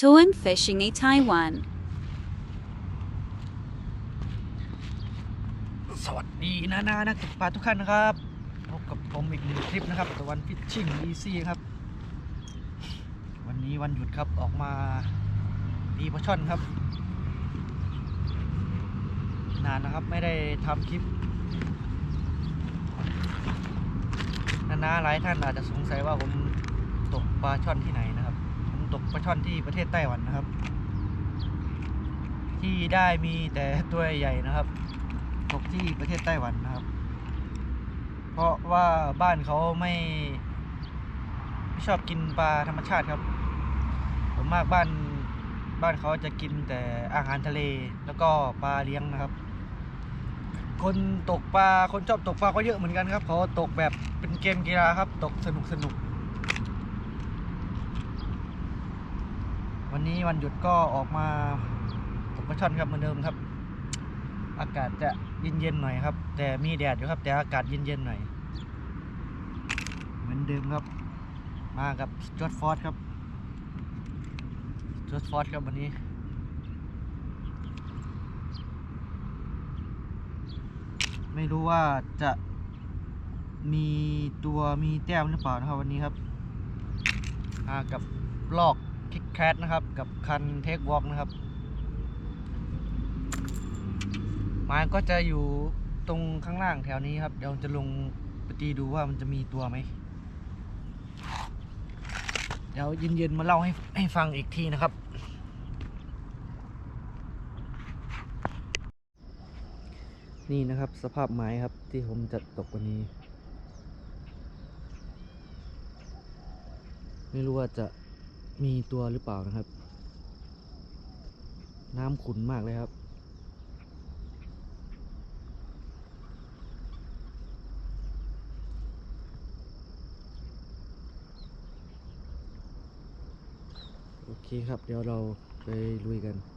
Toan Fishing in Taiwan. สวัสดีนะนานักตกปลาทุกท่านนะครับพบกับผมอีกหนึ่งคลิปนะครับตะวันฟิชชิ่งอีซี่ครับ วันนี้วันหยุดครับออกมาตีปลาช่อนครับ นานนะครับไม่ได้ทำคลิปนานาหลายท่านอาจจะสงสัยว่าผมตกปลาช่อนที่ไหนนะ ตกปลาช่อนที่ประเทศไต้หวันนะครับ ที่ได้มีแต่ตัวใหญ่นะครับ ตกที่ประเทศไต้หวันนะครับ เพราะว่าบ้านเขาไม่ไม่ชอบกินปลาธรรมชาติครับส่วนมากบ้านบ้านเขาจะกินแต่อาหารทะเลแล้วก็ปลาเลี้ยงนะครับ คนตกปลาคนชอบตกปลาก็เยอะเหมือนกันครับเขาตกแบบเป็นเกมกีฬาครับ ตกสนุกสนุก วันนี้วันหยุดก็ออกมาตกปลาช่อนครับเหมือนเดิมครับ อากาศจะเย็นๆหน่อยครับ แต่มีแดดอยู่ครับ แต่อากาศเย็นๆหน่อย เหมือนเดิมครับ มากับจอร์ดฟอร์ดครับจอร์ดฟอร์ดครับวันนี้ไม่รู้ว่าจะมีตัวมีแต้มหรือเปล่านะครับวันนี้ครับมากับลอก คิกแคทนะครับ กับคันเทควอล์กนะครับไม้ก็จะอยู่ตรงข้างล่างแถวนี้ครับ เดี๋ยวจะลงไปตีดูว่ามันจะมีตัวไหม เดี๋ยวเย็นๆมาเล่าให้ให้ฟังอีกทีนะครับ นี่นะครับสภาพไม้ครับที่ผมจะตกวันนี้ ไม่รู้ว่าจะ มีตัวหรือเปล่านะครับ น้ำขุ่นมากเลยครับ โอเคครับ เดี๋ยวเราไปลุยกัน